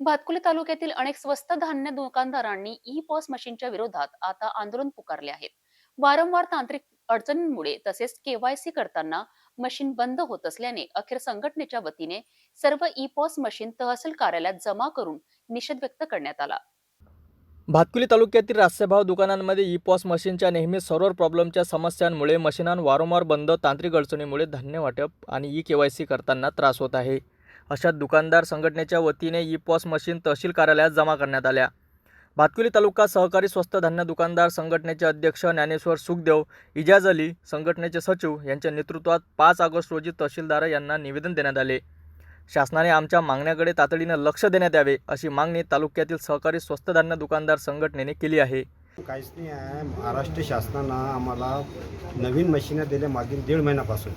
भातकुली तालुक्यातील अनेक स्वस्त धान्य दुकानदारांनी ई पॉस मशीनच्या विरोधात आता आंदोलन पुकारले आहे. वारंवार तांत्रिक अडचणींमुळे तसेच केवायसी करताना मशीन बंद होत असल्याने अखेर संघटनेच्या वतीने सर्व ई पॉस मशीन तहसील कार्यालयात जमा करून निषेध व्यक्त करण्यात आला. भातकुली तालुक्यातील रास्यभाव दुकानांमध्ये ई पॉस मशीनच्या नेहमी सर्व्हर प्रॉब्लेमच्या समस्यांमुळे मशीनां वारंवार बंद तांत्रिक अडचणीमुळे धान्य वाटप आणि ई केवायसी करताना त्रास होत आहे. अशा दुकानदार संघटनेच्या वतीने ई पॉस मशीन तहसील कार्यालयात जमा करण्यात आल्या. भातकुली तालुका सहकारी स्वस्त धान्य दुकानदार संघटनेचे अध्यक्ष ज्ञानेश्वर सुखदेव इजाज अली संघटनेचे सचिव यांच्या नेतृत्वात पाच ऑगस्ट रोजी तहसीलदार यांना निवेदन देण्यात आले. शासनाने आमच्या मागण्याकडे तातडीनं लक्ष देण्यात यावे अशी मागणी तालुक्यातील सहकारी स्वस्त धान्य दुकानदार संघटनेने केली आहे. काहीच नाही आहे. महाराष्ट्र शासनानं आम्हाला नवीन मशीनं दिल्या मागील दीड महिन्यापासून.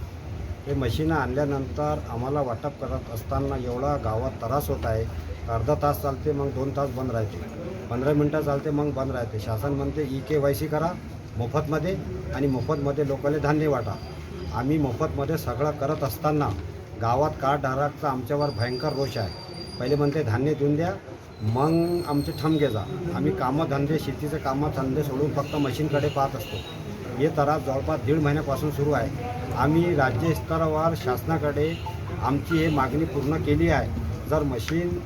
हे मशीनं आणल्यानंतर आम्हाला वाटप करत असताना एवढा गावात त्रास होत आहे. अर्धा तास चालते मग दोन तास बंद राहते. पंधरा मिनटं चालते मग बंद राहते. शासन म्हणते ई के वाय सी करा मोफतमध्ये आणि मोफतमध्ये लोकांना धान्य वाटा. आम्ही मोफतमध्ये सगळं करत असताना गावात कार्डधारकचा आमच्यावर भयंकर रोष आहे. पहिले म्हणते धान्य देऊन द्या मग आमचे ठमके जा. आम्ही कामं धंदे शेतीचे कामं धंदे सोडून फक्त मशीनकडे पाहत असतो. हे त्रास जवळपास दीड महिन्यापासून सुरू आहे. आम्ही राज्य स्तरावर शासनाकडे आमची हे मागणी पूर्ण केली आहे. जर मशीन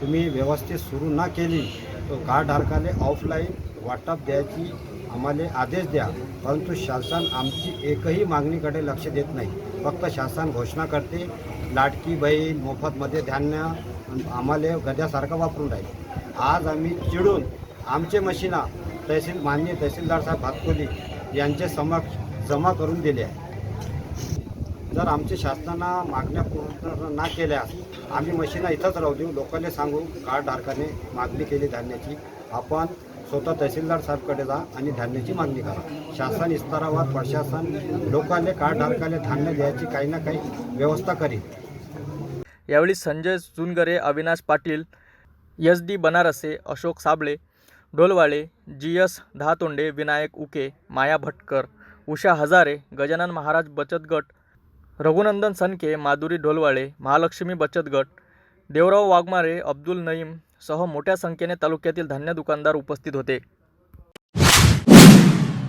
तुम्ही व्यवस्थित सुरू न केली तर कार्डधारकाले ऑफलाईन वाटप द्यायची आम्हाला आदेश द्या. परंतु शासन आमची एकही मागणीकडे लक्ष देत नाही. फक्त शासन घोषणा करते लाटकी बहीण मोफतमध्ये धान्य आम्हाला गद्यासारखं वापरून राहील. आज आम्ही चिडून आमचे मशीना तहसील मान्य तहसीलदार साहेब भातकोली यांचे समक्ष जमा करून दिले आहे. जर आमच्या शासनानं मागण्या पूर्ण ना केल्यास आम्ही मशीना इथंच राहू देऊ. लोकांना सांगू कार्डधारकाने मागणी केली धान्याची. आपण स्वतः तहसीलदार साहेबकडे जा आणि धान्याची मागणी करा. शासन स्तरावर प्रशासन लोकांना कार्डधारकाला धान्य द्यायची काही ना काही व्यवस्था करील यावेळी Sanjay Jungare Avinash Patil S D Banarase Ashok Sable ढोलवाळे G S Dahatonde Vinayak Uke Maya Bhatkar Usha Hazare Gajanan Maharaj बचत गट रघुनंदन सनके माधुरी ढोलवाळे महालक्ष्मी बचत गट देवराव वाघमारे अब्दुल नईम सह मोठ्या संख्येने तालुक्यातील धान्य दुकानदार उपस्थित होते.